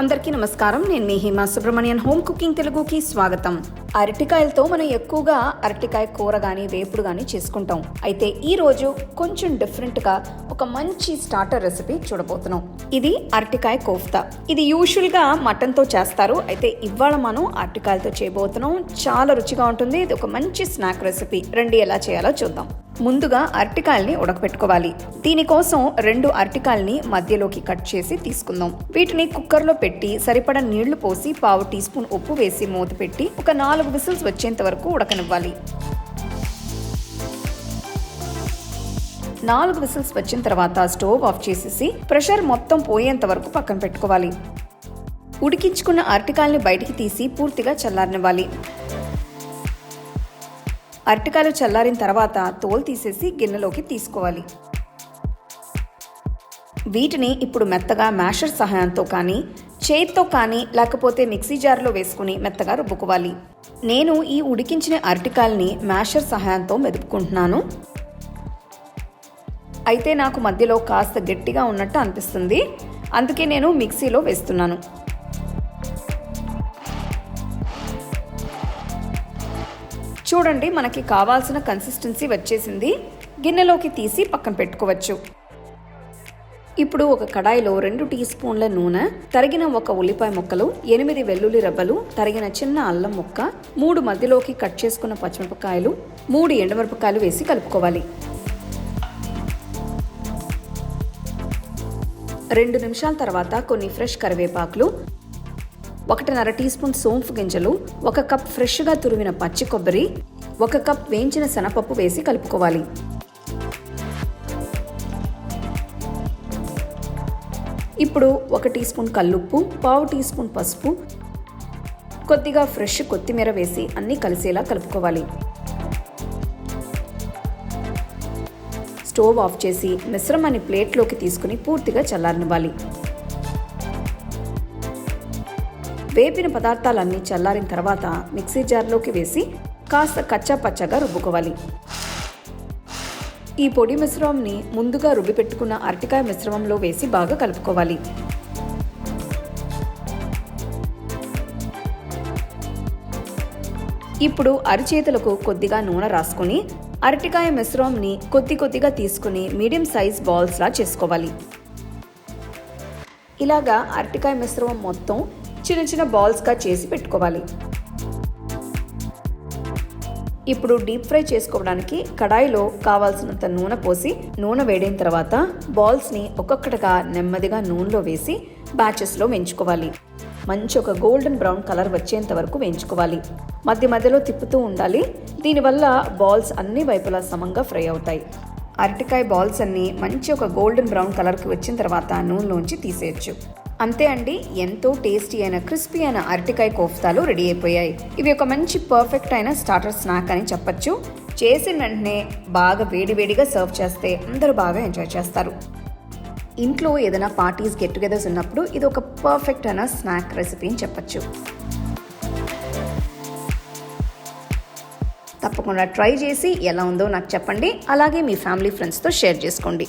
అందరికీ నమస్కారం. నేను మీ హిమా సుబ్రహ్మణ్యన్. హోమ్ కుకింగ్ తెలుగుకి స్వాగతం. అరటికాయలతో మనం ఎక్కువగా అరటికాయ కూర కానీ వేపుడు కానీ చేసుకుంటాం. అయితే ఈ రోజు కొంచెం డిఫరెంట్గా ఒక మంచి స్టార్టర్ రెసిపీ చూడబోతున్నాం. ఇది అరటికాయ కోఫ్తా. ఇది యూజువల్గా మటన్తో చేస్తారు. అయితే ఇవాళ మనం అరటికాయలతో చేయబోతున్నాం. చాలా రుచిగా ఉంటుంది. ఇది ఒక మంచి స్నాక్ రెసిపీ రండి ఎలా చేయాలో చూద్దాం. ముందుగా అరటికాయల్ని ఉడకపెట్టుకోవాలి. దీనికోసం రెండు అరటికాయల్ని మధ్యలోకి కట్ చేసి తీసుకుందాం. వీటిని కుక్కర్లో పెట్టి సరిపడా నీళ్ళు పోసి పావు టీ స్పూన్ ఉప్పు వేసి మూత పెట్టి ఒక నాలుగు విసిల్స్ వచ్చేంత వరకు ఉడకనివ్వాలి. నాలుగు విసిల్స్ వచ్చిన తర్వాత స్టవ్ ఆఫ్ చేసేసి ప్రెషర్ మొత్తం పోయేంత వరకు పక్కన పెట్టుకోవాలి. ఉడికించుకున్న అరటికాయల్ని బయటికి తీసి పూర్తిగా చల్లారనివ్వాలి. అరటికాయలు చల్లారిన తర్వాత తోలు తీసేసి గిన్నెలోకి తీసుకోవాలి. వీటిని ఇప్పుడు మెత్తగా మ్యాషర్ సహాయంతో కానీ చేతితో కానీ లేకపోతే మిక్సీ జార్లో వేసుకుని మెత్తగా రుబ్బుకోవాలి. నేను ఈ ఉడికించిన అరటికాయల్ని మ్యాషర్ సహాయంతో మెదుపుకుంటున్నాను. అయితే నాకు మధ్యలో కాస్త గట్టిగా ఉన్నట్టు అనిపిస్తుంది. అందుకే నేను మిక్సీలో వేస్తున్నాను. చూడండి మనకి కావాల్సిన కన్సిస్టెన్సీ వచ్చేసింది. గిన్నెలోకి తీసి పక్కన పెట్టుకోవచ్చు. ఇప్పుడు ఒక కడాయిలో రెండు టీ స్పూన్ల నూనె తరిగిన ఒక ఉల్లిపాయ ముక్కలు ఎనిమిది వెల్లుల్లి రబ్బలు తరిగిన చిన్న అల్లం ముక్క మూడు మధ్యలోకి కట్ చేసుకున్న పచ్చిమిరపకాయలు మూడు ఎండుమిరపకాయలు వేసి కలుపుకోవాలి. రెండు నిమిషాల తర్వాత కొన్ని ఫ్రెష్ కరివేపాకులు ఒకటిన్నర టీ స్పూన్ సోంపు గింజలు ఒక కప్ ఫ్రెష్గా తురిమిన పచ్చి కొబ్బరి ఒక కప్ వేయించిన శనపప్పు వేసి కలుపుకోవాలి. ఇప్పుడు ఒక టీ స్పూన్ కల్లుప్పు పావు టీ స్పూన్ పసుపు కొద్దిగా ఫ్రెష్ కొత్తిమీర వేసి అన్నీ కలిసేలా కలుపుకోవాలి. స్టవ్ ఆఫ్ చేసి మిశ్రమాన్ని ప్లేట్లోకి తీసుకుని పూర్తిగా చల్లారనివ్వాలి. వేపిన పదార్థాలన్నీ చల్లారిన తర్వాత మిక్సీ జార్లోకి వేసి కాస్త కచ్చా పచ్చగా రుబ్బుకోవాలి. ఈ పొడి మిశ్రమంని ముందుగా రుబ్బి పెట్టుకున్న అరటికాయ మిశ్రమంలో వేసి బాగా కలుపుకోవాలి. ఇప్పుడు అరిచేతులకు కొద్దిగా నూనె రాసుకొని అరటికాయ మిశ్రమంని కొద్ది కొద్దిగా తీసుకుని మీడియం సైజ్ బాల్స్లా చేసుకోవాలి. ఇలాగా అరటికాయ మిశ్రమం మొత్తం చిన్న చిన్న బాల్స్గా చేసి పెట్టుకోవాలి. ఇప్పుడు డీప్ ఫ్రై చేసుకోవడానికి కడాయిలో కావాల్సినంత నూనె పోసి నూనె వేడిన తర్వాత బాల్స్ని ఒక్కొక్కటిగా నెమ్మదిగా నూనెలో వేసి బ్యాచెస్లో వేయించుకోవాలి. మంచి ఒక గోల్డెన్ బ్రౌన్ కలర్ వచ్చేంత వరకు వేయించుకోవాలి. మధ్య మధ్యలో తిప్పుతూ ఉండాలి. దీనివల్ల బాల్స్ అన్ని వైపులా సమంగా ఫ్రై అవుతాయి. అరటికాయ బాల్స్ అన్నీ మంచి ఒక గోల్డెన్ బ్రౌన్ కలర్కి వచ్చిన తర్వాత నూనెలోంచి తీసేయచ్చు. అంతే అండి ఎంతో టేస్టీ అయిన క్రిస్పీ అయిన అరటికాయ కోఫ్తాలు రెడీ అయిపోయాయి. ఇవి ఒక మంచి పర్ఫెక్ట్ అయిన స్టార్టర్ స్నాక్ అని చెప్పొచ్చు. చేసిన వెంటనే బాగా వేడివేడిగా సర్వ్ చేస్తే అందరూ బాగా ఎంజాయ్ చేస్తారు. ఇంట్లో ఏదైనా పార్టీస్ గెట్ టుగెదర్స్ ఉన్నప్పుడు ఇది ఒక పర్ఫెక్ట్ అయిన స్నాక్ రెసిపీ అని చెప్పొచ్చు. తప్పకుండా ట్రై చేసి ఎలా ఉందో నాకు చెప్పండి. అలాగే మీ ఫ్యామిలీ ఫ్రెండ్స్తో షేర్ చేసుకోండి.